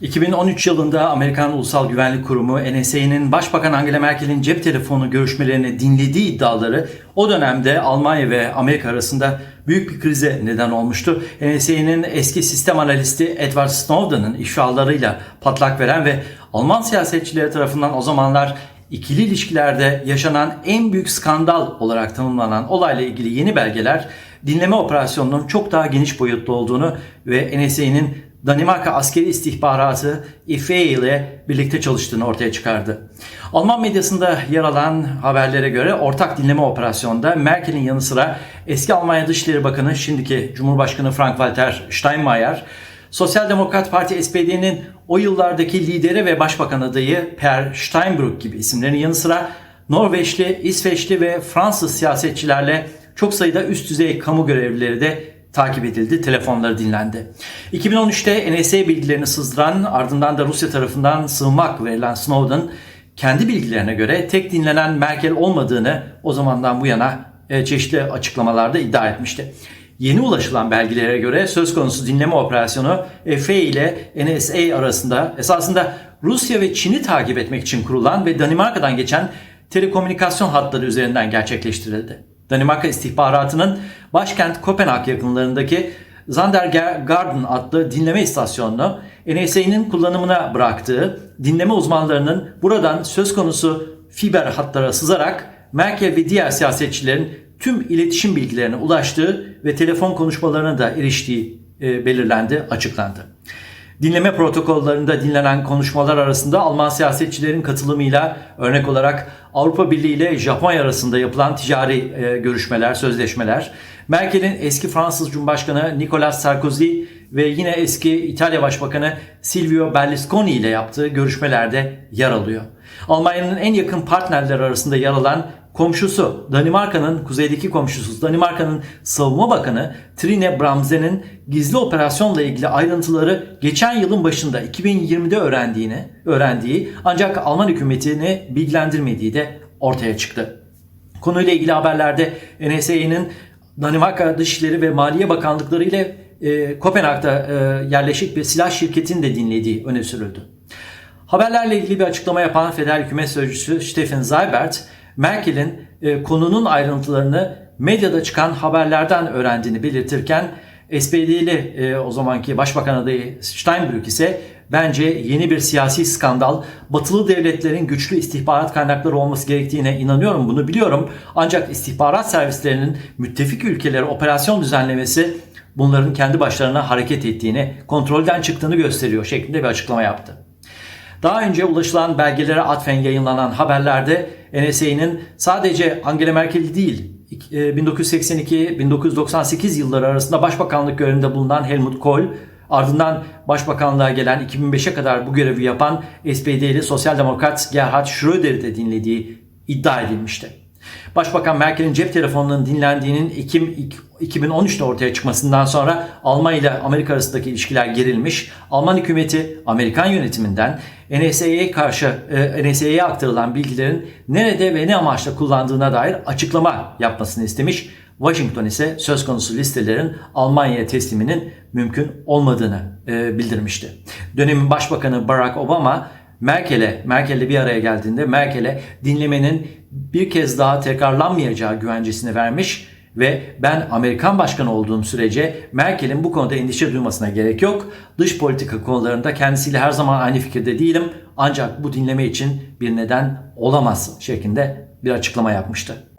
2013 yılında Amerikan Ulusal Güvenlik Kurumu NSA'nın Başbakan Angela Merkel'in cep telefonu görüşmelerini dinlediği iddiaları o dönemde Almanya ve Amerika arasında büyük bir krize neden olmuştu. NSA'nın eski sistem analisti Edward Snowden'ın ifşalarıyla patlak veren ve Alman siyasetçileri tarafından o zamanlar ikili ilişkilerde yaşanan en büyük skandal olarak tanımlanan olayla ilgili yeni belgeler dinleme operasyonunun çok daha geniş boyutlu olduğunu ve NSA'nın Danimarka askeri istihbaratı IFE ile birlikte çalıştığını ortaya çıkardı. Alman medyasında yer alan haberlere göre ortak dinleme operasyonunda Merkel'in yanı sıra eski Almanya Dışişleri Bakanı şimdiki Cumhurbaşkanı Frank-Walter Steinmeier, Sosyal Demokrat Parti SPD'nin o yıllardaki lideri ve başbakan adayı Per Steinbrück gibi isimlerin yanı sıra Norveçli, İsveçli ve Fransız siyasetçilerle çok sayıda üst düzey kamu görevlileri de takip edildi, telefonları dinlendi. 2013'te NSA bilgilerini sızdıran ardından da Rusya tarafından sığınmak verilen Snowden kendi bilgilerine göre tek dinlenen Merkel olmadığını o zamandan bu yana e, çeşitli açıklamalarda iddia etmişti. Yeni ulaşılan belgelere göre söz konusu dinleme operasyonu FE ile NSA arasında esasında Rusya ve Çin'i takip etmek için kurulan ve Danimarka'dan geçen telekomünikasyon hatları üzerinden gerçekleştirildi. Danimarka istihbaratının başkent Kopenhag yakınlarındaki Zandergarden adlı dinleme istasyonunu NSA'nın kullanımına bıraktığı dinleme uzmanlarının buradan söz konusu fiber hatlara sızarak Merkel ve diğer siyasetçilerin tüm iletişim bilgilerine ulaştığı ve telefon konuşmalarına da eriştiği e, belirlendi, açıklandı. Dinleme protokollarında dinlenen konuşmalar arasında Alman siyasetçilerin katılımıyla örnek olarak Avrupa Birliği ile Japonya arasında yapılan ticari e, görüşmeler, sözleşmeler, Merkel'in eski Fransız Cumhurbaşkanı Nicolas Sarkozy ve yine eski İtalya Başbakanı Silvio Berlusconi ile yaptığı görüşmelerde yer alıyor. Almanya'nın en yakın partnerler arasında yer alan komşusu Danimarka'nın kuzeydeki komşusu Danimarka'nın savunma bakanı Trine Bramsen'in gizli operasyonla ilgili ayrıntıları geçen yılın başında 2020'de öğrendiğini öğrendiği ancak Alman hükümetini bilgilendirmediği de ortaya çıktı. Konuyla ilgili haberlerde NSA'nın Danimarka Dışişleri ve Maliye Bakanlıkları ile e, Kopenhag'da e, yerleşik bir silah şirketini de dinlediği öne sürüldü. Haberlerle ilgili bir açıklama yapan Federal Hükümet Sözcüsü Stephen Seibert, Merkel'in e, konunun ayrıntılarını medyada çıkan haberlerden öğrendiğini belirtirken SPD'li e, o zamanki Başbakan adayı Steinbrück ise bence yeni bir siyasi skandal, batılı devletlerin güçlü istihbarat kaynakları olması gerektiğine inanıyorum bunu biliyorum. Ancak istihbarat servislerinin müttefik ülkelere operasyon düzenlemesi bunların kendi başlarına hareket ettiğini, kontrolden çıktığını gösteriyor şeklinde bir açıklama yaptı. Daha önce ulaşılan belgelere atfen yayınlanan haberlerde NSA'nın sadece Angela Merkel değil 1982-1998 yılları arasında başbakanlık görevinde bulunan Helmut Kohl ardından başbakanlığa gelen 2005'e kadar bu görevi yapan SPD'li Sosyal Demokrat Gerhard Schröder'i de dinlediği iddia edilmişti. Başbakan Merkel'in cep telefonunun dinlendiğinin Ekim 2013'te ortaya çıkmasından sonra Almanya ile Amerika arasındaki ilişkiler gerilmiş. Alman hükümeti Amerikan yönetiminden NSA'ya karşı e, NSA'ya aktarılan bilgilerin nerede ve ne amaçla kullandığına dair açıklama yapmasını istemiş. Washington ise söz konusu listelerin Almanya'ya tesliminin mümkün olmadığını e, bildirmişti. Dönemin Başbakanı Barack Obama Merkel'e, Merkel'le bir araya geldiğinde Merkel'e dinlemenin bir kez daha tekrarlanmayacağı güvencesini vermiş ve ben Amerikan başkanı olduğum sürece Merkel'in bu konuda endişe duymasına gerek yok. Dış politika konularında kendisiyle her zaman aynı fikirde değilim ancak bu dinleme için bir neden olamaz şeklinde bir açıklama yapmıştı.